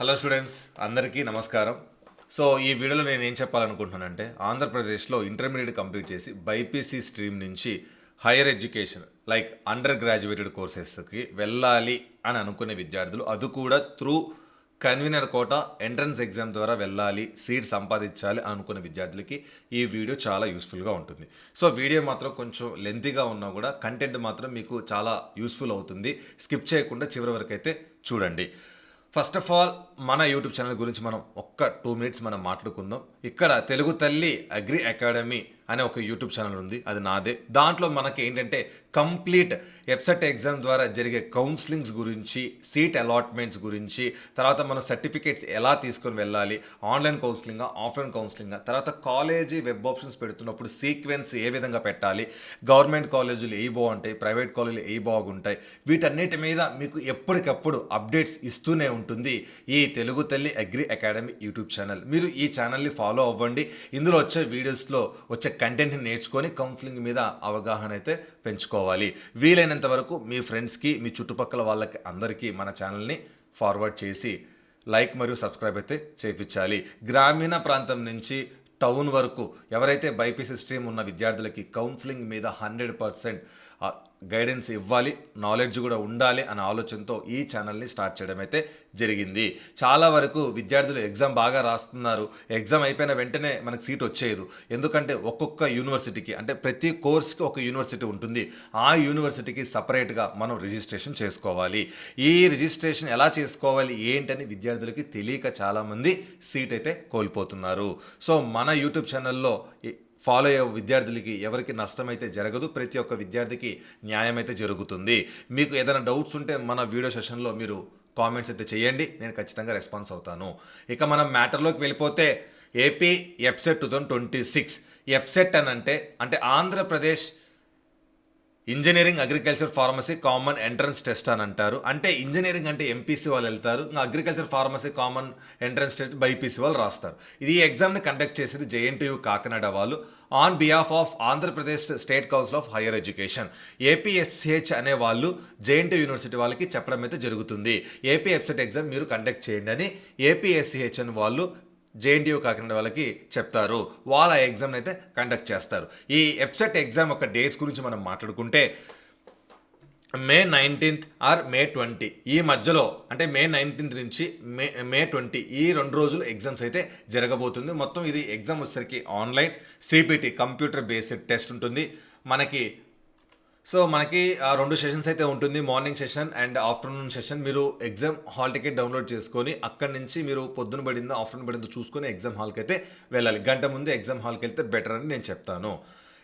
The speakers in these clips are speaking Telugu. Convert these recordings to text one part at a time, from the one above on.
హలో స్టూడెంట్స్ అందరికీ నమస్కారం. సో ఈ వీడియోలో నేను ఏం చెప్పాలనుకుంటున్నానంటే ఆంధ్రప్రదేశ్లో ఇంటర్మీడియట్ కంప్లీట్ చేసి బైపీసీ స్ట్రీమ్ నుంచి higher education like under graduated కోర్సెస్కి వెళ్ళాలి అని అనుకునే విద్యార్థులు అది కూడా through convenor quota entrance exam ద్వారా వెళ్ళాలి సీట్ సంపాదించాలి అనుకునే విద్యార్థులకి ఈ వీడియో చాలా యూస్ఫుల్గా ఉంటుంది. సో వీడియో మాత్రం కొంచెం లెంతీగా ఉన్నా కూడా కంటెంట్ మాత్రం మీకు చాలా యూస్ఫుల్ అవుతుంది. స్కిప్ చేయకుండా చివరి వరకు అయితే చూడండి. ఫస్ట్ ఆఫ్ ఆల్ మన యూట్యూబ్ ఛానల్ గురించి మనం ఒక్క టూ మినిట్స్ మనం మాట్లాడుకుందాం. ఇక్కడ తెలుగు తల్లి అగ్రి అకాడమీ అనే ఒక యూట్యూబ్ ఛానల్ ఉంది అది నాదే. దాంట్లో మనకి ఏంటంటే కంప్లీట్ ఎప్సెట్ ఎగ్జామ్ ద్వారా జరిగే కౌన్సిలింగ్స్ గురించి సీట్ అలాట్మెంట్స్ గురించి తర్వాత మనం సర్టిఫికేట్స్ ఎలా తీసుకొని వెళ్ళాలి ఆన్లైన్ కౌన్సిలింగ్ ఆఫ్లైన్ కౌన్సిలింగ్ తర్వాత కాలేజీ వెబ్ ఆప్షన్స్ పెడుతున్నప్పుడు సీక్వెన్స్ ఏ విధంగా పెట్టాలి గవర్నమెంట్ కాలేజీలు ఏ బాగుంటాయి ప్రైవేట్ కాలేజీలు ఏ బాగుంటాయి వీటన్నిటి మీద మీకు ఎప్పటికప్పుడు అప్డేట్స్ ఇస్తూనే ఉంటుంది ఈ తెలుగు తల్లి అగ్రి అకాడమీ యూట్యూబ్ ఛానల్. మీరు ఈ ఛానల్ని ఫాలో అవ్వండి. ఇందులో వచ్చే వీడియోస్లో వచ్చే కంటెంట్ని నేర్చుకొని కౌన్సిలింగ్ మీద అవగాహన అయితే పెంచుకోవాలి. వీలైనంత వరకు మీ ఫ్రెండ్స్కి మీ చుట్టుపక్కల వాళ్ళకి అందరికీ మన ఛానల్ని ఫార్వర్డ్ చేసి లైక్ మరియు సబ్స్క్రైబ్ అయితే చేయించాలి గ్రామీణ ప్రాంతం నుంచి టౌన్ వరకు ఎవరైతే బైపీసీ స్ట్రీమ్ ఉన్న విద్యార్థులకి కౌన్సిలింగ్ మీద హండ్రెడ్ పర్సెంట్ గైడెన్స్ ఇవ్వాలి నాలెడ్జ్ కూడా ఉండాలి అనే ఆలోచనతో ఈ ఛానల్ని స్టార్ట్ చేయడం అయితే జరిగింది. చాలా వరకు విద్యార్థులు ఎగ్జామ్ బాగా రాస్తున్నారు. ఎగ్జామ్ అయిపోయిన వెంటనే మనకు సీట్ వచ్చేయదు. ఎందుకంటే ఒక్కొక్క యూనివర్సిటీకి అంటే ప్రతి కోర్స్కి ఒక యూనివర్సిటీ ఉంటుంది. ఆ యూనివర్సిటీకి సపరేట్గా మనం రిజిస్ట్రేషన్ చేసుకోవాలి. ఈ రిజిస్ట్రేషన్ ఎలా చేసుకోవాలి ఏంటని విద్యార్థులకి తెలియక చాలామంది సీట్ అయితే కోల్పోతున్నారు. సో మన యూట్యూబ్ ఛానల్లో ఫాలో అయ్యే విద్యార్థులకి ఎవరికి నష్టమైతే జరగదు ప్రతి ఒక్క విద్యార్థికి న్యాయం అయితే జరుగుతుంది. మీకు ఏదైనా డౌట్స్ ఉంటే మన వీడియో సెషన్లో మీరు కామెంట్స్ అయితే చేయండి నేను ఖచ్చితంగా రెస్పాన్స్ అవుతాను. ఇక మనం మ్యాటర్లోకి వెళ్ళిపోతే AP EAPCET two thousand twenty six. EAPCET అని అంటే అంటే Andhra Pradesh engineering agriculture pharmacy common entrance test అని అంటారు. అంటే ఇంజనీరింగ్ అంటే ఎంపీసీ వాళ్ళు వెళ్తారు. ఇంకా agriculture pharmacy common entrance test BiPC వాళ్ళు రాస్తారు. ఇది ఈ ఎగ్జామ్ని కండక్ట్ చేసేది జేఎన్టీయూ కాకినాడ వాళ్ళు. On behalf of Andhra Pradesh state council of higher education. APSCHE అనే వాళ్ళు జేఎన్టీ యూనివర్సిటీ వాళ్ళకి చెప్పడం అయితే జరుగుతుంది. ఏపీ వెబ్సైట్ ఎగ్జామ్ మీరు కండక్ట్ చేయండి అని ఏపీఎస్సిహెచ్ అని వాళ్ళు జేఎన్టీయూ కాకినాడ వాళ్ళకి చెప్తారు. వాళ్ళ ఎగ్జామ్ని అయితే కండక్ట్ చేస్తారు. ఈ ఎప్సెట్ ఎగ్జామ్ యొక్క డేట్స్ గురించి మనం మాట్లాడుకుంటే May nineteenth or May twenty. ఈ మధ్యలో అంటే మే నైన్టీన్త్ నుంచి మే మే ట్వంటీ ఈ రెండు రోజులు ఎగ్జామ్స్ అయితే జరగబోతుంది. మొత్తం ఇది ఎగ్జామ్ వచ్చేసరికి online. CPT computer based test ఉంటుంది. మనకి సో మనకి ఆ రెండు సెషన్స్ అయితే ఉంటుంది. Morning session and afternoon session మీరు ఎగ్జామ్ హాల్ టికెట్ డౌన్లోడ్ చేసుకొని అక్కడి నుంచి మీరు పొద్దున పడిందో ఆఫ్టర్నూన్ పడిందో చూసుకొని ఎగ్జామ్ హాల్కి అయితే వెళ్ళాలి. గంట ముందు ఎగ్జామ్ హాల్కి వెళ్తే బెటర్ అని నేను చెప్తాను.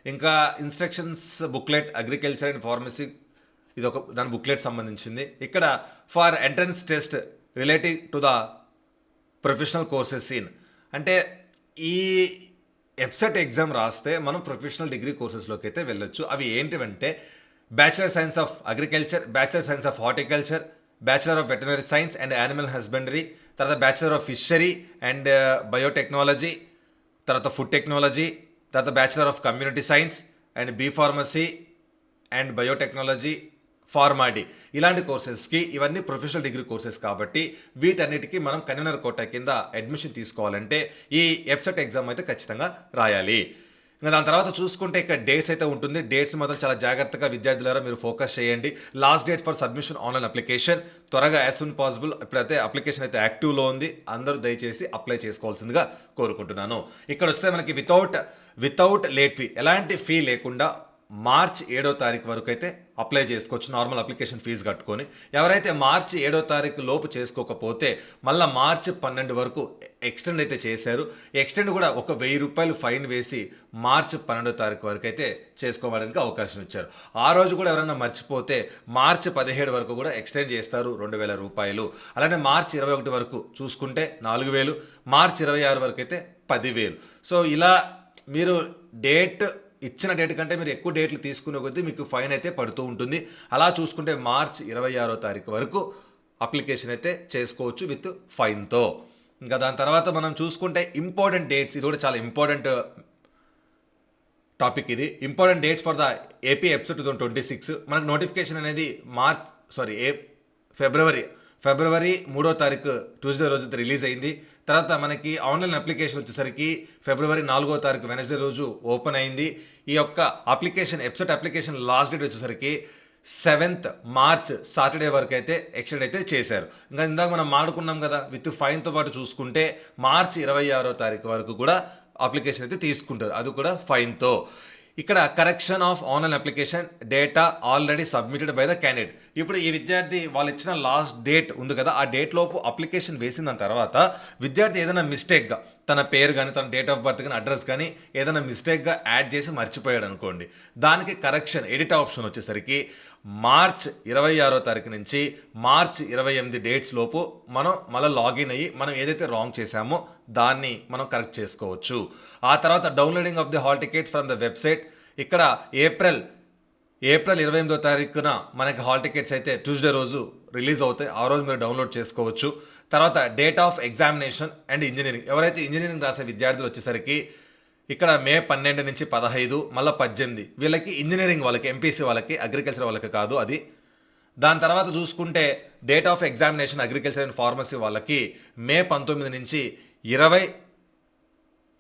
ఇంకా instructions booklet agriculture and pharmacy ఇది ఒక దాని బుక్లెట్ సంబంధించింది. ఇక్కడ for entrance test relative to the professional courses scene అంటే ఈ ఎప్సెట్ ఎగ్జామ్ రాస్తే మనం ప్రొఫెషనల్ డిగ్రీ కోర్సెస్లోకి అయితే వెళ్ళొచ్చు. అవి ఏంటివంటే bachelor science of agriculture bachelor science of horticulture bachelor of veterinary science and animal husbandry తర్వాత bachelor of fishery and uh, biotechnology తర్వాత ఫుడ్ టెక్నాలజీ తర్వాత bachelor of community science and B pharmacy and biotechnology Pharm D ఇలాంటి కోర్సెస్కి ఇవన్నీ ప్రొఫెషనల్ డిగ్రీ కోర్సెస్ కాబట్టి వీటన్నిటికీ మనం కన్వీనర్ కోట కింద అడ్మిషన్ తీసుకోవాలంటే ఈ ఎఫ్సెట్ ఎగ్జామ్ అయితే ఖచ్చితంగా రాయాలి. ఇంకా దాని తర్వాత చూసుకుంటే ఇక్కడ డేట్స్ అయితే ఉంటుంది. డేట్స్ మాత్రం చాలా జాగ్రత్తగా విద్యార్థులారా మీరు ఫోకస్ చేయండి. Last date for submission online application. త్వరగా యాజ్ సూన్ పాసిబుల్ ఇప్పుడైతే అప్లికేషన్ అయితే యాక్టివ్లో ఉంది. అందరూ దయచేసి అప్లై చేసుకోవాల్సిందిగా కోరుకుంటున్నాను. ఇక్కడ వస్తే మనకి వితౌట్ వితౌట్ లేట్ ఫీ ఎలాంటి ఫీ లేకుండా మార్చ్ ఏడో తారీఖు వరకు అయితే అప్లై చేసుకోవచ్చు నార్మల్ అప్లికేషన్ ఫీజు కట్టుకొని. ఎవరైతే మార్చి ఏడో తారీఖు లోపు చేసుకోకపోతే మళ్ళీ మార్చి పన్నెండు వరకు ఎక్స్టెండ్ అయితే చేశారు. ఎక్స్టెండ్ కూడా ఒక వెయ్యి రూపాయలు ఫైన్ వేసి మార్చి పన్నెండో తారీఖు వరకు అయితే చేసుకోవడానికి అవకాశం ఇచ్చారు. ఆ రోజు కూడా ఎవరైనా మర్చిపోతే మార్చి పదిహేడు వరకు కూడా ఎక్స్టెండ్ చేస్తారు రెండు వేల రూపాయలు. అలానే మార్చి ఇరవై ఒకటి వరకు చూసుకుంటే నాలుగు వేలు మార్చి ఇరవై ఆరు వరకు అయితే పదివేలు సో ఇలా మీరు డేట్ ఇచ్చిన డేట్ కంటే మీరు ఎక్కువ డేట్లు తీసుకునే కొద్దీ మీకు ఫైన్ అయితే పడుతూ ఉంటుంది. అలా చూసుకుంటే మార్చ్ ఇరవై ఆరో తారీఖు వరకు అప్లికేషన్ అయితే చేసుకోవచ్చు విత్ ఫైన్తో ఇంకా దాని తర్వాత మనం చూసుకుంటే ఇంపార్టెంట్ డేట్స్ ఇది కూడా చాలా ఇంపార్టెంట్ టాపిక్ ఇది. Important dates for the AP episode two twenty six మనకు నోటిఫికేషన్ అనేది మార్చ్ సారీ ఏ ఫిబ్రవరి ఫిబ్రవరి మూడో తారీఖు ట్యూస్డే రోజు రిలీజ్ అయింది. తర్వాత మనకి ఆన్లైన్ అప్లికేషన్ వచ్చేసరికి ఫిబ్రవరి నాలుగో తారీఖు వెనస్డే రోజు ఓపెన్ అయింది. ఈ యొక్క application website application last date వచ్చేసరికి సెవెంత్ మార్చ్ సాటర్డే వరకు అయితే ఎక్స్టెండ్ అయితే చేశారు. ఇంకా ఇందాక మనం మాడుకున్నాం కదా విత్ ఫైన్తో పాటు చూసుకుంటే మార్చ్ ఇరవై ఆరో తారీఖు వరకు కూడా అప్లికేషన్ అయితే తీసుకుంటారు. అది కూడా ఫైన్తో ఇక్కడ correction of online application data already submitted by the candidate ఇప్పుడు ఈ విద్యార్థి వాళ్ళు ఇచ్చిన లాస్ట్ డేట్ ఉంది కదా ఆ డేట్ లోపు అప్లికేషన్ వేసిన తర్వాత విద్యార్థి ఏదైనా మిస్టేక్గా తన పేరు కానీ తన డేట్ ఆఫ్ బర్త్ కానీ అడ్రస్ కానీ ఏదైనా మిస్టేక్గా యాడ్ చేసి మర్చిపోయాడు అనుకోండి దానికి కరెక్షన్ ఎడిట్ ఆప్షన్ వచ్చేసరికి మార్చ్ ఇరవై ఆరో తారీఖు నుంచి మార్చ్ ఇరవై ఎనిమిది డేట్స్ లోపు మనం మళ్ళీ లాగిన్ అయ్యి మనం ఏదైతే రాంగ్ చేశామో దాన్ని మనం కరెక్ట్ చేసుకోవచ్చు. ఆ తర్వాత downloading of the hall tickets from the website ఇక్కడ ఏప్రిల్ ఏప్రిల్ ఇరవై ఎనిమిదో తారీఖున మనకి హాల్ టికెట్స్ అయితే ట్యూస్డే రోజు రిలీజ్ అవుతాయి. ఆ రోజు మీరు డౌన్లోడ్ చేసుకోవచ్చు. తర్వాత date of examination and engineering ఎవరైతే ఇంజనీరింగ్ రాసే విద్యార్థులు వచ్చేసరికి ఇక్కడ మే పన్నెండు నుంచి పదహైదు మళ్ళీ పద్దెనిమిది. వీళ్ళకి ఇంజనీరింగ్ వాళ్ళకి ఎంపీసీ వాళ్ళకి అగ్రికల్చర్ వాళ్ళకి కాదు అది. దాని తర్వాత చూసుకుంటే date of examination agriculture and pharmacy వాళ్ళకి మే పంతొమ్మిది నుంచి ఇరవై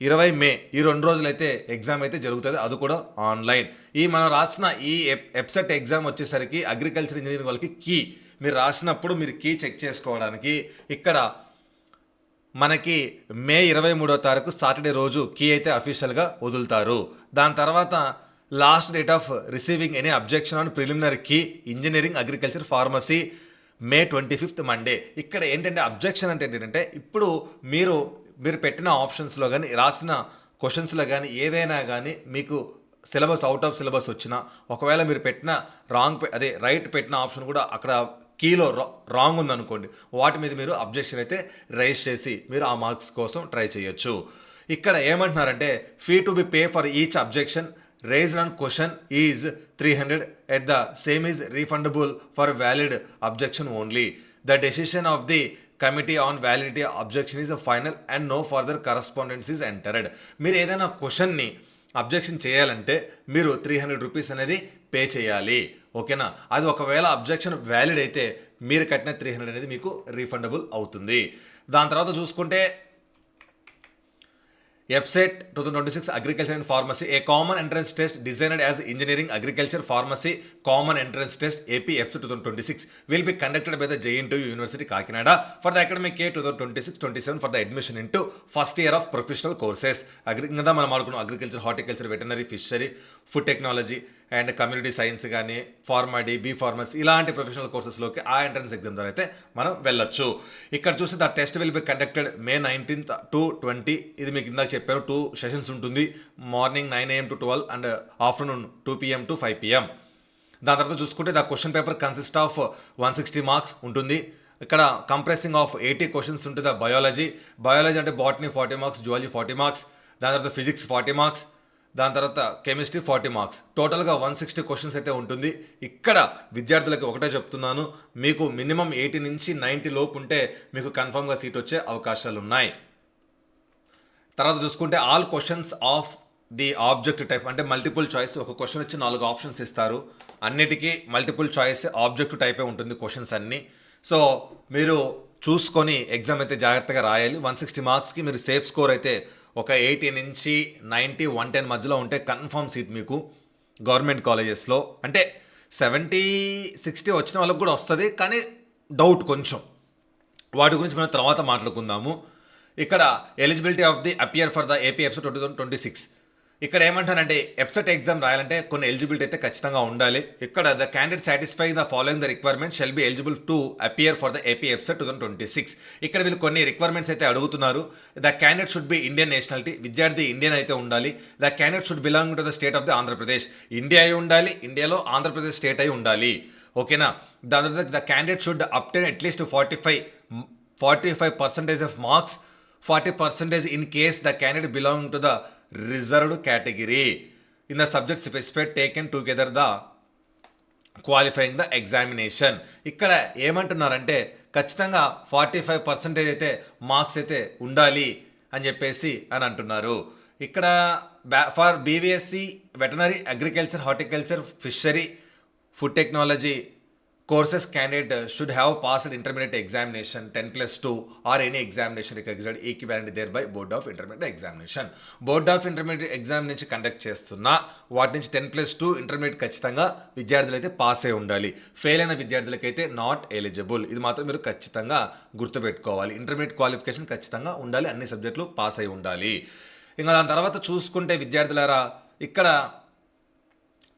ఇరవై మే ఈ రెండు రోజులైతే ఎగ్జామ్ అయితే జరుగుతుంది అది కూడా ఆన్లైన్ ఈ మనం రాసిన ఈ ఎప్సెట్ ఎగ్జామ్ వచ్చేసరికి అగ్రికల్చర్ ఇంజనీరింగ్ వాళ్ళకి కీ మీరు రాసినప్పుడు మీరు కీ చెక్ చేసుకోవడానికి ఇక్కడ మనకి మే ఇరవై మూడో తారీఖు సాటర్డే రోజు కీ అయితే అఫీషియల్గా వదులుతారు. దాని తర్వాత last date of receiving any objection on preliminary key engineering agriculture pharmacy May twenty fifth Monday. ఇక్కడ ఏంటంటే అబ్జెక్షన్ అంటే ఏంటంటే ఇప్పుడు మీరు మీరు పెట్టిన ఆప్షన్స్లో కానీ రాసిన క్వశ్చన్స్లో కానీ ఏదైనా కానీ మీకు సిలబస్ అవుట్ ఆఫ్ సిలబస్ వచ్చినా ఒకవేళ మీరు పెట్టిన రాంగ్ అదే రైట్ పెట్టిన ఆప్షన్ కూడా అక్కడ కీలో రాంగ్ ఉందనుకోండి వాటి మీద మీరు అబ్జెక్షన్ అయితే రైజ్ చేసి మీరు ఆ మార్క్స్ కోసం ట్రై చేయొచ్చు. ఇక్కడ ఏమంటున్నారంటే fee to be pay for each objection raised on question is three hundred at the same is refundable for valid objection only the decision of the committee on validity objection is final and no further correspondence is entered మీరు ఏదైనా క్వశ్చన్ని అబ్జెక్షన్ చేయాలంటే మీరు త్రీ హండ్రెడ్ రూపీస్ అనేది పే చేయాలి. ఓకేనా? అది ఒకవేళ అబ్జెక్షన్ వ్యాలిడ్ అయితే మీరు కట్టిన త్రీ హండ్రెడ్ అనేది మీకు రీఫండబుల్ అవుతుంది. దాని తర్వాత చూసుకుంటే EAPCET two thousand twenty six agriculture and pharmacy a common entrance test designed as engineering agriculture pharmacy common entrance test AP EAPCET two thousand twenty six will be conducted by the JN university Kakinada for the academic year two thousand twenty six twenty seven for the admission in to first year of professional courses agri ఇంకా మనం ఆడుకున్నాం agriculture horticulture veterinary fishery food technology and community science కానీ ఫార్మాడీ బీ ఫార్మసీ ఇలాంటి ప్రొఫెషనల్ కోర్సెస్లోకి ఆ ఎంట్రన్స్ ఎగ్జామ్ ద్వారా అయితే మనం వెళ్ళొచ్చు. ఇక్కడ చూస్తే the test will be conducted May nineteenth to twenty. ఇది మీకు ఇందాక చెప్పాను టూ సెషన్స్ ఉంటుంది. Morning nine AM to twelve and afternoon two PM to five PM. దాని తర్వాత చూసుకుంటే the question paper consist of one sixty marks ఉంటుంది. ఇక్కడ కంప్రెసింగ్ ఆఫ్ ఎయిటీ క్వశ్చన్స్ ఉంటుంది బయాలజీ. బయాలజీ అంటే botany forty marks zoology forty marks. దాని తర్వాత ఫిజిక్స్ ఫార్టీ మార్క్స్. దాని తర్వాత కెమిస్ట్రీ ఫార్టీ మార్క్స్. టోటల్గా వన్ సిక్స్టీ క్వశ్చన్స్ అయితే ఉంటుంది. ఇక్కడ విద్యార్థులకు ఒకటే చెప్తున్నాను. మీకు మినిమం ఎయిటీ నుంచి నైంటీ లోపు ఉంటే మీకు కన్ఫర్మ్గా సీట్ వచ్చే అవకాశాలు ఉన్నాయి తర్వాత చూసుకుంటే all questions of the object type అంటే మల్టిపుల్ చాయిస్ ఒక క్వశ్చన్ వచ్చి నాలుగు ఆప్షన్స్ ఇస్తారు. అన్నిటికీ మల్టిపుల్ చాయిస్ ఆబ్జెక్ట్ టైపే ఉంటుంది క్వశ్చన్స్ అన్నీ. సో మీరు చూసుకొని ఎగ్జామ్ అయితే జాగ్రత్తగా రాయాలి. వన్ సిక్స్టీ మార్క్స్కి మీరు సేఫ్ స్కోర్ అయితే ఒక ఎయిటీ నుంచి నైంటీ వన్ టెన్ మధ్యలో ఉంటే కన్ఫర్మ్ సీట్ మీకు గవర్నమెంట్ కాలేజెస్లో. అంటే సెవెంటీ సిక్స్టీ వచ్చిన వాళ్ళకి కూడా వస్తుంది కానీ డౌట్ కొంచెం. వాటి గురించి మనం తర్వాత మాట్లాడుకుందాము. ఇక్కడ eligibility of the appear for the AP EAPCET twenty six ఇక్కడ ఏమంటానంటే ఎప్సెట్ ఎగ్జామ్ రాయాలంటే కొన్ని ఎలిజిబిలిటీ అయితే ఖచ్చితంగా ఉండాలి. ఇక్కడ the candidate satisfy the following the requirement shall be eligible to appear for the AP EAPCET two thousand twenty six. ఇక్కడ వీళ్ళు కొన్ని రిక్వైర్మెంట్స్ అయితే అడుగుతున్నారు. The candidate should be Indian nationality. విద్యార్థి ఇండియన్ అయితే ఉండాలి. The candidate should belong to the state of the Andhra Pradesh. India అయి ఉండాలి. ఇండియాలో ఆంధ్రప్రదేశ్ స్టేట్ అయి ఉండాలి. ఓకేనా? దాని తర్వాత the candidate should obtain at least forty five forty five percentage of marks. Forty percentage in case the candidate belong to the reserved category. In the subject specified taken together the qualifying the examination ఇక్కడ ఏమంటున్నారంటే ఖచ్చితంగా ఫార్టీ ఫైవ్ పర్సెంటేజ్ అయితే మార్క్స్ అయితే ఉండాలి అని చెప్పేసి అని అంటున్నారు. ఇక్కడ బ్యా far BVSc veterinary agriculture horticulture fishery food technology courses candidate uh, should have passed intermediate examination 10 plus 2 or any examination recognized equivalent thereby board of intermediate examination. Board of intermediate exam నుంచి కండక్ట్ చేస్తున్న వాటి నుంచి టెన్ ప్లస్ టూ ఇంటర్మీడియట్ ఖచ్చితంగా విద్యార్థులు అయితే పాస్ అయి ఉండాలి. ఫెయిల్ అయిన విద్యార్థులకైతే నాట్ ఎలిజిబుల్ ఇది మాత్రం మీరు ఖచ్చితంగా గుర్తుపెట్టుకోవాలి. ఇంటర్మీడియట్ క్వాలిఫికేషన్ ఖచ్చితంగా ఉండాలి. అన్ని సబ్జెక్టులు పాస్ అయి ఉండాలి. ఇంకా దాని తర్వాత చూసుకుంటే విద్యార్థులారా ఇక్కడ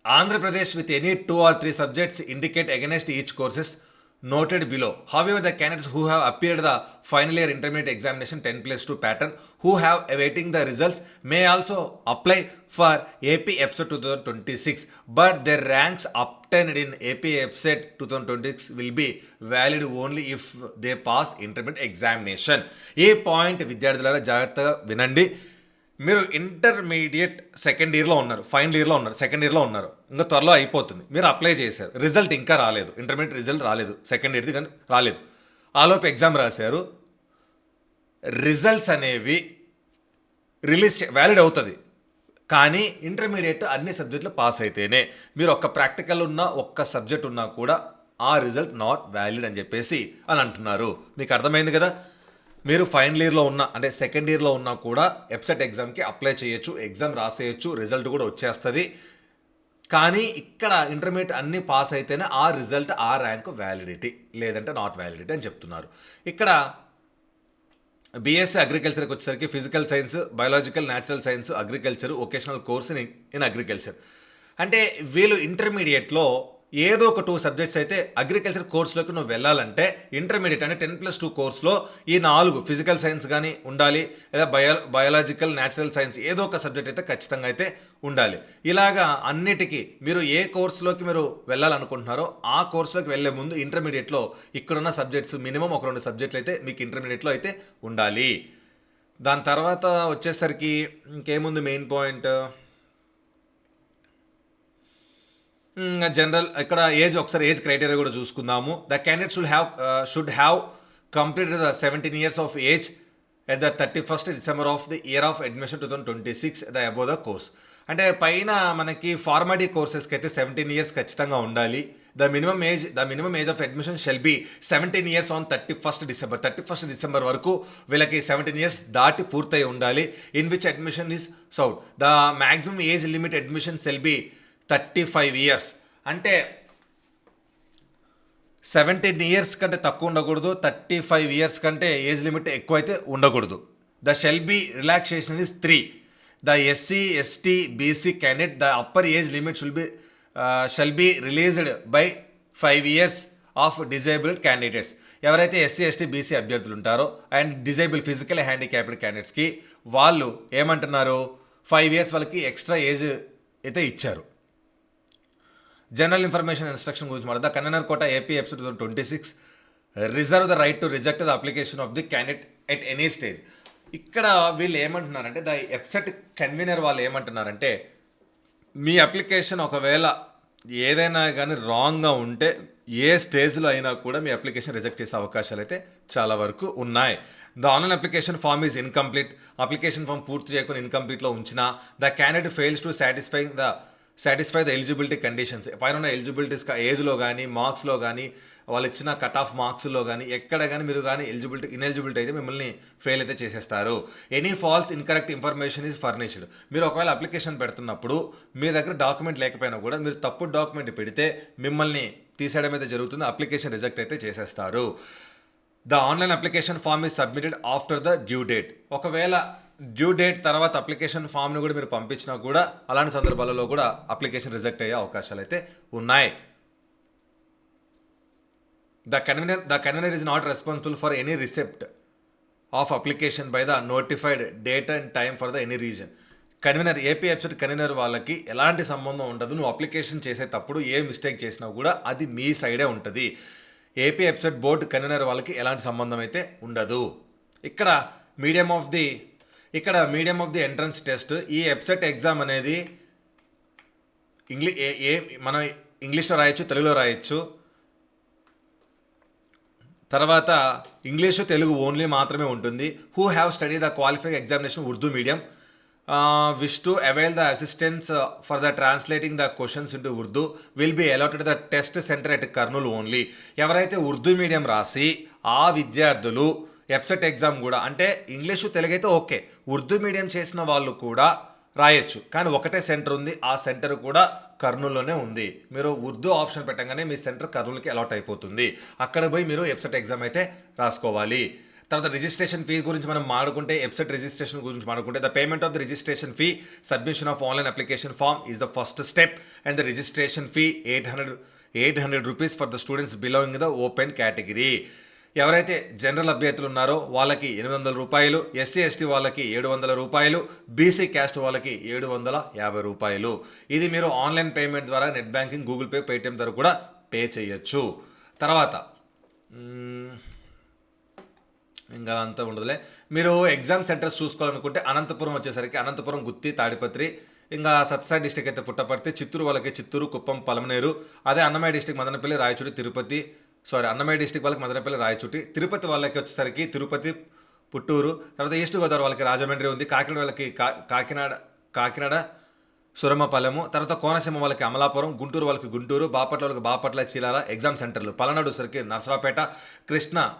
Andhra Pradesh with any two or three subjects indicate against each courses noted below. However, the candidates who have appeared the final year intermediate examination 10 plus 2 pattern who have awaiting the results may also apply for AP EPSET 2026 but their ranks obtained in AP EPSET 2026 will be valid only if they pass intermediate examination. ఈ పాయింట్ విద్యార్థులారా జాగ్రత్తగా వినండి మీరు ఇంటర్మీడియట్ సెకండ్ ఇయర్లో ఉన్నారు ఫైనల్ ఇయర్లో ఉన్నారు సెకండ్ ఇయర్లో ఉన్నారు. ఇంకా త్వరలో అయిపోతుంది. మీరు అప్లై చేశారు. రిజల్ట్ ఇంకా రాలేదు. ఇంటర్మీడియట్ రిజల్ట్ రాలేదు. సెకండ్ ఇయర్ది కానీ రాలేదు. ఆలోపు ఎగ్జామ్ రాశారు. రిజల్ట్స్ అనేవి రిలీజ్ వ్యాలిడ్ అవుతుంది. కానీ ఇంటర్మీడియట్ అన్ని సబ్జెక్టులు పాస్ అయితేనే మీరు ఒక్క ప్రాక్టికల్ ఉన్నా ఒక్క సబ్జెక్ట్ ఉన్నా కూడా ఆ రిజల్ట్ నాట్ వ్యాలిడ్ అని చెప్పేసి అని అంటున్నారు. మీకు అర్థమైంది కదా? మీరు ఫైనల్ ఇయర్లో ఉన్న అంటే సెకండ్ ఇయర్లో ఉన్నా కూడా ఎప్సెట్ ఎగ్జామ్కి అప్లై చేయొచ్చు ఎగ్జామ్ రాసేయచ్చు రిజల్ట్ కూడా వచ్చేస్తుంది. కానీ ఇక్కడ ఇంటర్మీడియట్ అన్ని పాస్ అయితేనే ఆ రిజల్ట్ ఆ ర్యాంక్ వ్యాలిడిటీ లేదంటే నాట్ వ్యాలిడిటీ అని చెప్తున్నారు. ఇక్కడ బీఎస్సీ అగ్రికల్చర్కి వచ్చేసరికి physical science biological natural science agriculture vocational course in in agriculture. అంటే వీళ్ళు ఇంటర్మీడియట్లో ఏదో ఒక టూ సబ్జెక్ట్స్ అయితే అగ్రికల్చర్ కోర్సులోకి నువ్వు వెళ్ళాలంటే ఇంటర్మీడియట్ అంటే టెన్ ప్లస్ టూ కోర్స్లో ఈ నాలుగు ఫిజికల్ సైన్స్ కానీ ఉండాలి లేదా బయో బయాలజికల్ న్యాచురల్ సైన్స్ ఏదో ఒక సబ్జెక్ట్ అయితే ఖచ్చితంగా అయితే ఉండాలి. ఇలాగా అన్నిటికీ మీరు ఏ కోర్సులోకి మీరు వెళ్ళాలనుకుంటున్నారో ఆ కోర్సులోకి వెళ్ళే ముందు ఇంటర్మీడియట్లో ఇక్కడున్న సబ్జెక్ట్స్ మినిమం ఒక రెండు సబ్జెక్టులు అయితే మీకు ఇంటర్మీడియట్లో అయితే ఉండాలి. దాని తర్వాత వచ్చేసరికి ఇంకేముంది మెయిన్ పాయింట్ జనరల్ ఇక్కడ ఏజ్ ఒకసారి ఏజ్ క్రైటీరియా కూడా చూసుకుందాము. The candidate should have should have complete the seventeen years of age at the thirty first December of the year of admission two thousand twenty six the above the course అంటే పైన మనకి ఫార్మాలిటీ కోర్సెస్కి అయితే సెవెంటీన్ ఇయర్స్ ఖచ్చితంగా ఉండాలి. The minimum age the minimum age of admission shall be seventeen years on thirty first December thirty first December వరకు వీళ్ళకి సెవెంటీన్ ఇయర్స్ దాటి పూర్తయి ఉండాలి. In which admission is sought the maximum age limit admission shall be thirty five years అంటే సెవెంటీన్ ఇయర్స్ కంటే తక్కువ ఉండకూడదు థర్టీ ఫైవ్ ఇయర్స్ కంటే ఏజ్ లిమిట్ ఎక్కువ అయితే ఉండకూడదు the shall be relaxation is three the SC ST BC candidate the upper age limit shall be shall be released by five years of disabled candidates ఎవరైతే ఎస్సీ ఎస్టీ బీసీ అభ్యర్థులు ఉంటారో అండ్ డిజేబుల్ ఫిజికల్ హ్యాండిక్యాప్డ్ క్యాండిడేట్స్కి వాళ్ళు ఏమంటున్నారు? ఫైవ్ ఇయర్స్ వాళ్ళకి ఎక్స్ట్రా ఏజ్ అయితే ఇచ్చారు. జనరల్ ఇన్ఫర్మేషన్ ఇన్స్ట్రక్షన్ గురించి మాట convener Kota AP episode twenty six reserve the right to reject the application of the candidate at any stage ఇక్కడ వీళ్ళు ఏమంటున్నారంటే ద ఎప్సెట్ కన్వీనర్ వాళ్ళు ఏమంటున్నారంటే మీ అప్లికేషన్ ఒకవేళ ఏదైనా కానీ రాంగ్గా ఉంటే ఏ స్టేజ్లో అయినా కూడా మీ అప్లికేషన్ రిజెక్ట్ చేసే అవకాశాలు అయితే చాలా వరకు ఉన్నాయి. The online application form is incomplete application form పూర్తి చేయకుండా ఇన్కంప్లీట్లో ఉంచిన the candidate fails to satisfy the satisfy the eligibility conditions పైన ఉన్న ఎలిజిబిలిటీస్ ఏజ్లో కానీ మార్క్స్లో కానీ వాళ్ళు ఇచ్చిన కట్ ఆఫ్ మార్క్స్లో కానీ ఎక్కడ కానీ మీరు కానీ ఎలిజిబిలిటీ ఇన్ఎలిజిబిలిటీ అయితే మిమ్మల్ని ఫెయిల్ అయితే చేసేస్తారు. Any false incorrect information is furnished మీరు ఒకవేళ అప్లికేషన్ పెడుతున్నప్పుడు మీ దగ్గర డాక్యుమెంట్ లేకపోయినా కూడా మీరు తప్పు డాక్యుమెంట్ పెడితే మిమ్మల్ని తీసేయడం అయితే జరుగుతుంది అప్లికేషన్ రిజెక్ట్ అయితే చేసేస్తారు. The online application form is submitted after the due date ఒకవేళ డ్యూ డేట్ తర్వాత అప్లికేషన్ ఫామ్ని కూడా మీరు పంపించినా కూడా అలాంటి సందర్భాలలో కూడా అప్లికేషన్ రిజెక్ట్ అయ్యే అవకాశాలు అయితే ఉన్నాయి the convener the convener is not responsible for any receipt of application by the notified date and time for the any reason convener AP website convener వాళ్ళకి ఎలాంటి సంబంధం ఉండదు. నువ్వు అప్లికేషన్ చేసేటప్పుడు ఏ మిస్టేక్ చేసినా కూడా అది మీ సైడే ఉంటుంది. ఏపీ వెబ్సైట్ బోర్డు కన్వీనర్ వాళ్ళకి ఎలాంటి సంబంధం అయితే ఉండదు. ఇక్కడ మీడియం ఆఫ్ ది ఇక్కడ medium of the entrance test ఈ ఎబ్సెట్ ఎగ్జామ్ అనేది ఇంగ్లీ ఏ ఏ మనం ఇంగ్లీష్లో రాయొచ్చు తెలుగులో రాయొచ్చు. తర్వాత ఇంగ్లీషు తెలుగు ఓన్లీ మాత్రమే ఉంటుంది. Who have study the qualify examination Urdu medium wish to avail the assistance for the translating the questions into Urdu will be allotted the test centre at Kurnool only ఎవరైతే ఉర్దూ మీడియం రాసి ఆ విద్యార్థులు ఎప్సెట్ ఎగ్జామ్ కూడా. అంటే ఇంగ్లీషు తెలుగు అయితే ఓకే. ఉర్దూ మీడియం చేసిన వాళ్ళు కూడా రాయొచ్చు. కానీ ఒకటే సెంటర్ ఉంది. ఆ సెంటర్ కూడా కర్నూలులోనే ఉంది. మీరు ఉర్దూ ఆప్షన్ పెట్టగానే మీ సెంటర్ కర్నూలుకి అలాట్ అయిపోతుంది. అక్కడ పోయి మీరు ఎప్సెట్ ఎగ్జామ్ అయితే రాసుకోవాలి. తర్వాత రిజిస్ట్రేషన్ ఫీ గురించి మనం మాడుకుంటే వెబ్సైట్ రిజిస్ట్రేషన్ గురించి మాడుకుంటే the payment of the registration fee submission of online application form is the first step. And the registration fee eight hundred eight hundred rupees for the students belonging the open category. ఎవరైతే జనరల్ అభ్యర్థులు ఉన్నారో వాళ్ళకి ఎనిమిది వందల రూపాయలు ఎస్సీ ఎస్టీ వాళ్ళకి ఏడు వందల రూపాయలు బీసీ క్యాస్ట్ వాళ్ళకి ఏడు వందల యాభై రూపాయలు. ఇది మీరు ఆన్లైన్ పేమెంట్ ద్వారా net banking Google Pay Paytm ద్వారా కూడా పే చేయొచ్చు. తర్వాత ఇంకా అంతా ఉండదులే. మీరు ఎగ్జామ్ సెంటర్స్ చూసుకోవాలనుకుంటే అనంతపురం వచ్చేసరికి అనంతపురం గుత్తి తాడిపత్రి ఇంకా సత్సాయి డిస్టిక్ అయితే పుట్టపడితే చిత్తూరు వాళ్ళకి చిత్తూరు కుప్పం పలమనేరు అదే Annamayya district Madanapalle Rayachoti Tirupati sorry Annamayya district వాళ్ళకి మదనపల్లి రాయచూటి. తిరుపతి వాళ్ళకి వచ్చేసరికి తిరుపతి పుట్టూరు తర్వాత ఈస్ట్ గోదావరి వాళ్ళకి రాజమండ్రి ఉంది. కాకినాడ వాళ్ళకి కా- కాకినాడ కాకినాడ సురమపాలెము తర్వాత కోనసీమ వాళ్ళకి అమలాపురం గుంటూరు వాళ్ళకి గుంటూరు బాపట్ల వాళ్ళకి బాపట్ల చీలాల ఎగ్జామ్ సెంటర్లు. పలనాడు సరికి నర్సరావుపేట కృష్ణ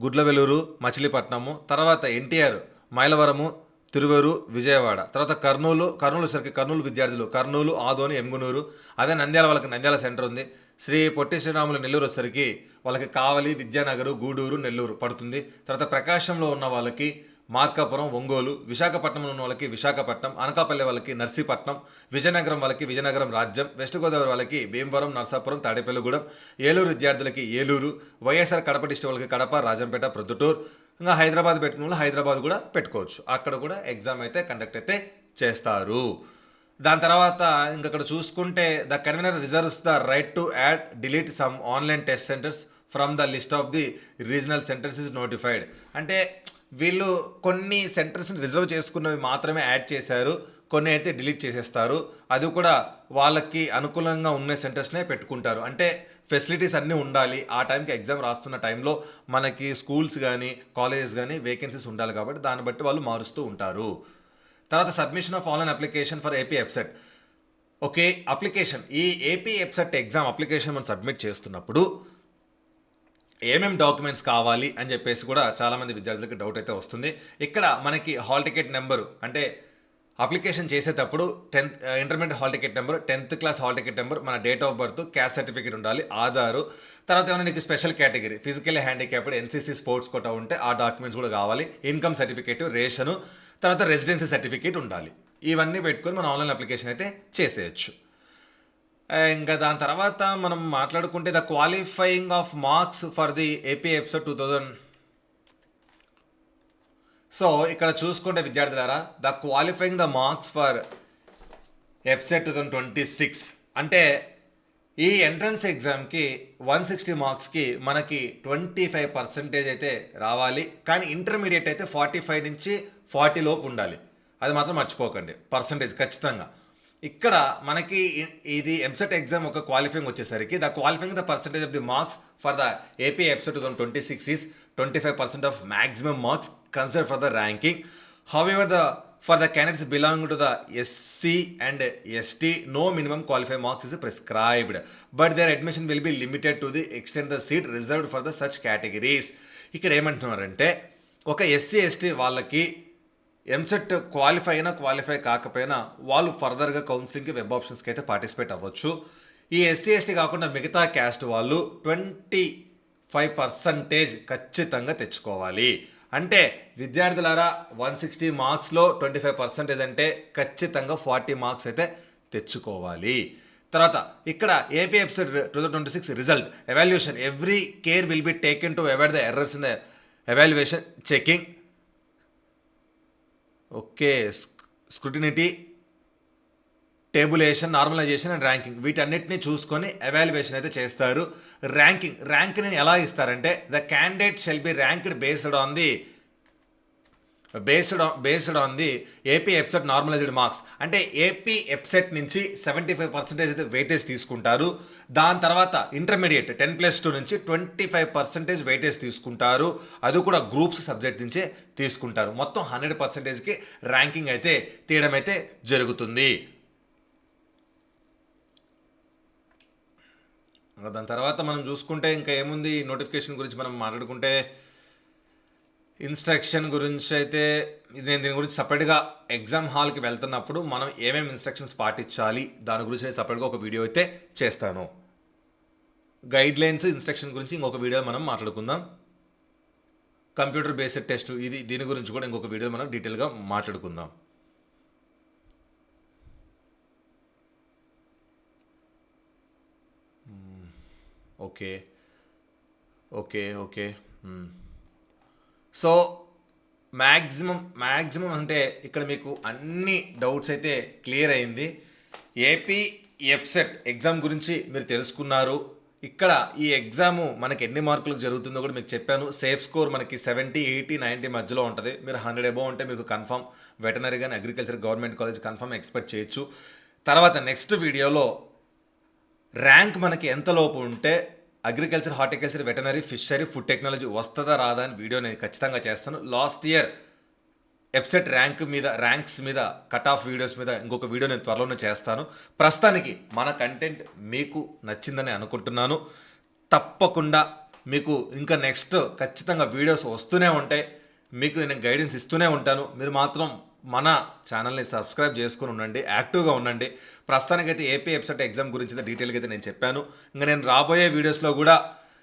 గుడ్లవెలూరు మచిలీపట్నము తర్వాత ఎన్టీఆర్ మైలవరము తిరువూరు విజయవాడ తర్వాత కర్నూలు కర్నూలు సరికి కర్నూలు విద్యార్థులు కర్నూలు ఆదోని ఎంగునూరు అదే నంద్యాల వాళ్ళకి నంద్యాల సెంటర్ ఉంది. శ్రీ పొట్టి శ్రీరాములు నెల్లూరు వచ్చేసరికి వాళ్ళకి కావలి విద్యానగరు గూడూరు నెల్లూరు పడుతుంది. తర్వాత ప్రకాశంలో ఉన్న వాళ్ళకి మార్కాపురం ఒంగోలు విశాఖపట్నంలో ఉన్న వాళ్ళకి విశాఖపట్నం అనకాపల్లి వాళ్ళకి నర్సీపట్నం విజయనగరం వాళ్ళకి విజయనగరం రాజ్యం వెస్ట్ గోదావరి వాళ్ళకి భీమవరం నర్సాపురం తాడేపల్లిగూడెం ఏలూరు విద్యార్థులకి ఏలూరు వైఎస్ఆర్ కడప డిస్టిక్ వాళ్ళకి కడప రాజంపేట ప్రొద్దుటూరు ఇంకా హైదరాబాద్ పెట్టిన వాళ్ళు హైదరాబాద్ కూడా పెట్టుకోవచ్చు. అక్కడ కూడా ఎగ్జామ్ అయితే కండక్ట్ అయితే చేస్తారు. దాని తర్వాత ఇంకక్కడ చూసుకుంటే the convener reserves the right to add delete some online test centres from the list of the regional centres is notified. అంటే వీళ్ళు కొన్ని సెంటర్స్ని రిజర్వ్ చేసుకున్నవి మాత్రమే యాడ్ చేశారు కొన్ని అయితే డిలీట్ చేసేస్తారు. అది కూడా వాళ్ళకి అనుకూలంగా ఉన్న సెంటర్స్నే పెట్టుకుంటారు. అంటే ఫెసిలిటీస్ అన్నీ ఉండాలి. ఆ టైంకి ఎగ్జామ్ రాస్తున్న టైంలో మనకి స్కూల్స్ కానీ కాలేజెస్ కానీ వేకెన్సీస్ ఉండాలి కాబట్టి దాన్ని బట్టి వాళ్ళు మారుస్తూ ఉంటారు. తర్వాత submission of online application for AP website okay application ఈ ఏపీ వెబ్సైట్ ఎగ్జామ్ అప్లికేషన్ మనం సబ్మిట్ చేస్తున్నప్పుడు ఏమేం డాక్యుమెంట్స్ కావాలి అని చెప్పేసి కూడా చాలామంది విద్యార్థులకు డౌట్ అయితే వస్తుంది. ఇక్కడ మనకి హాల్ టికెట్ నెంబరు అంటే అప్లికేషన్ చేసేటప్పుడు tenth intermediate hall ticket number tenth class hall ticket number మన date of birth caste certificate ఉండాలి ఆధారు తర్వాత ఏమైనా నీకు special category physical handicapped NCC sports quota ఉంటే ఆ డాక్యుమెంట్స్ కూడా కావాలి ఇన్కమ్ సర్టిఫికేట్ రేషను తర్వాత రెసిడెన్సీ సర్టిఫికేట్ ఉండాలి. ఇవన్నీ పెట్టుకొని మనం ఆన్లైన్ అప్లికేషన్ అయితే చేసేయచ్చు. ఇంకా దాని తర్వాత మనం మాట్లాడుకుంటే the qualifying of marks for the AP EAPCET two thousand so ఇక్కడ చూసుకుంటే విద్యార్థులారా the qualifying the marks for EAPCET two thousand twenty six అంటే ఈ ఎంట్రన్స్ ఎగ్జామ్కి వన్ సిక్స్టీ మార్క్స్కి మనకి ట్వంటీ ఫైవ్ పర్సెంటేజ్ అయితే రావాలి. కానీ ఇంటర్మీడియట్ అయితే ఫార్టీ ఫైవ్ నుంచి ఫార్టీ లోపు ఉండాలి. అది మాత్రం మర్చిపోకండి. పర్సంటేజ్ ఖచ్చితంగా. ఇక్కడ మనకి ఇది ఎంసెట్ ఎగ్జామ్ ఒక క్వాలిఫైయింగ్ వచ్చేసరికి the qualifying the percentage of the marks for the AP EAPCET two twenty six is twenty five percent of maximum marks consider for the ranking. However the for the candidates belong to the SC and ST no minimum qualify marks is prescribed but there admission will be limited to the extend the seat reserved for the such categories ఇక్కడ ఏమంటున్నారంటే ఒక ఎస్సీ ఎస్టీ వాళ్ళకి ఎంసెట్ క్వాలిఫై అయినా క్వాలిఫై కాకపోయినా వాళ్ళు ఫర్దర్గా కౌన్సిలింగ్కి వెబ్ ఆప్షన్స్కి అయితే పార్టిసిపేట్ అవ్వచ్చు. ఈ ఎస్సీ ఎస్టీ కాకుండా మిగతా క్యాస్ట్ వాళ్ళు ట్వంటీ ఫైవ్ పర్సంటేజ్ ఖచ్చితంగా తెచ్చుకోవాలి. అంటే విద్యార్థులారా వన్ సిక్స్టీ మార్క్స్లో ట్వంటీ ఫైవ్ పర్సెంటేజ్ అంటే ఖచ్చితంగా ఫార్టీ మార్క్స్ అయితే తెచ్చుకోవాలి. తర్వాత ఇక్కడ AP EAPCET two thousand twenty six result evaluation every care will be taken to avoid the errors in the evaluation checking okay scrutiny tabulation normalisation and ranking. వీటన్నిటిని చూసుకొని అవాల్యుయేషన్ అయితే చేస్తారు. ర్యాంకింగ్ ర్యాంక్ని ఎలా ఇస్తారంటే the candidate shall be ranked based on the based on based on the AP EAPCET normalised marks. అంటే ఏపీ ఎప్సెట్ నుంచి సెవెంటీ ఫైవ్ పర్సెంటేజ్ అయితే వెయిటేజ్ తీసుకుంటారు. దాని తర్వాత ఇంటర్మీడియట్ టెన్ ప్లస్ టూ నుంచి ట్వంటీ ఫైవ్ పర్సెంటేజ్ వెయిటేజ్ తీసుకుంటారు. అది కూడా గ్రూప్స్ సబ్జెక్ట్ నుంచే తీసుకుంటారు. మొత్తం హండ్రెడ్ పర్సెంటేజ్కి ర్యాంకింగ్ అయితే తీయడం అయితే జరుగుతుంది. దాని తర్వాత మనం చూసుకుంటే ఇంకా ఏముంది? నోటిఫికేషన్ గురించి మనం మాట్లాడుకుంటే ఇన్స్ట్రక్షన్ గురించి అయితే నేను దీని గురించి సపరేట్గా ఎగ్జామ్ హాల్కి వెళ్తున్నప్పుడు మనం ఏమేమి ఇన్స్ట్రక్షన్స్ పాటించాలి దాని గురించి నేను సపరేట్గా ఒక వీడియో అయితే చేస్తాను. గైడ్ లైన్స్ ఇన్స్ట్రక్షన్ గురించి ఇంకొక వీడియో మనం మాట్లాడుకుందాం. కంప్యూటర్ బేస్డ్ టెస్ట్ ఇది దీని గురించి కూడా ఇంకొక వీడియో మనం డీటెయిల్గా మాట్లాడుకుందాం. Okay. Okay okay. So maximum maximum అంటే ఇక్కడ మీకు అన్ని డౌట్స్ అయితే క్లియర్ అయింది. ఏపీ ఎప్సెట్ ఎగ్జామ్ గురించి మీరు తెలుసుకున్నారు. ఇక్కడ ఈ ఎగ్జాము మనకి ఎన్ని మార్కులకు జరుగుతుందో కూడా మీకు చెప్పాను. సేఫ్ స్కోర్ మనకి సెవెంటీ ఎయిటీ నైంటీ మధ్యలో ఉంటుంది. మీరు హండ్రెడ్ అబోవ్ ఉంటే మీకు కన్ఫర్మ్ వెటనరీ కానీ agriculture government college confirm expect చేయొచ్చు. తర్వాత నెక్స్ట్ వీడియోలో ర్యాంక్ మనకి ఎంత లోపు ఉంటే agriculture horticulture veterinary fishery food technology వస్తుందా రాదా అని వీడియో నేను ఖచ్చితంగా చేస్తాను. లాస్ట్ ఇయర్ వెబ్సైట్ ర్యాంక్ మీద ర్యాంక్స్ మీద కట్ ఆఫ్ వీడియోస్ మీద ఇంకొక వీడియో నేను త్వరలోనే చేస్తాను. ప్రస్తుతానికి మన కంటెంట్ మీకు నచ్చిందని అనుకుంటున్నాను. తప్పకుండా మీకు ఇంకా నెక్స్ట్ ఖచ్చితంగా వీడియోస్ వస్తూనే ఉంటాయి. మీకు నేను గైడెన్స్ ఇస్తూనే ఉంటాను. మీరు మాత్రం మన ఛానల్ని సబ్స్క్రైబ్ చేసుకుని ఉండండి యాక్టివ్గా ఉండండి. ప్రస్తుతానికైతే ఏపీ వెబ్సైట్ ఎగ్జామ్ గురించి అయితే డీటెయిల్గా అయితే నేను చెప్పాను. ఇంకా నేను రాబోయే వీడియోస్లో కూడా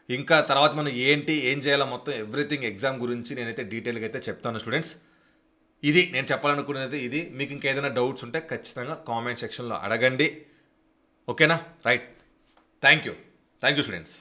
ఇంకా తర్వాత మనం ఏంటి ఏం చేయాలో మొత్తం ఎవ్రీథింగ్ ఎగ్జామ్ గురించి నేనైతే డీటెయిల్గా అయితే చెప్తాను స్టూడెంట్స్. ఇది నేను చెప్పాలనుకునేది ఇది. మీకు ఇంకేదైనా డౌట్స్ ఉంటే ఖచ్చితంగా కామెంట్ సెక్షన్లో అడగండి. ఓకేనా? Right. Thank you. Thank you students.